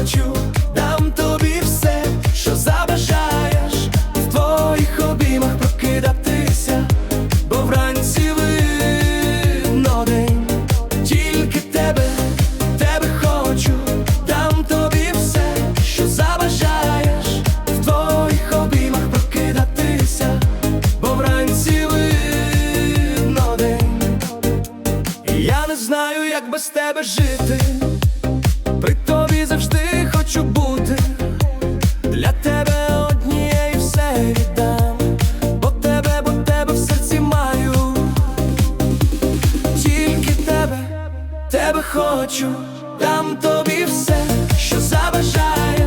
хочу, дам тобі все, що забажаєш, в твоїх обіймах прокидатися, бо вранці видно день. Тільки тебе, тебе хочу, дам тобі все, що забажаєш, в твоїх обіймах прокидатися, бо вранці видно день, я не знаю, як без тебе жити завжди хочу бути. Для тебе однієї все віддам, бо тебе, бо тебе в серці маю. Тільки тебе, тебе хочу, дам тобі все, що забажаєш,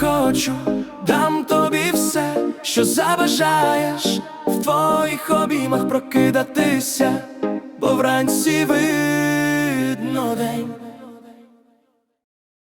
хочу, дам тобі все, що забажаєш, в твоїх обіймах прокидатися, бо вранці день.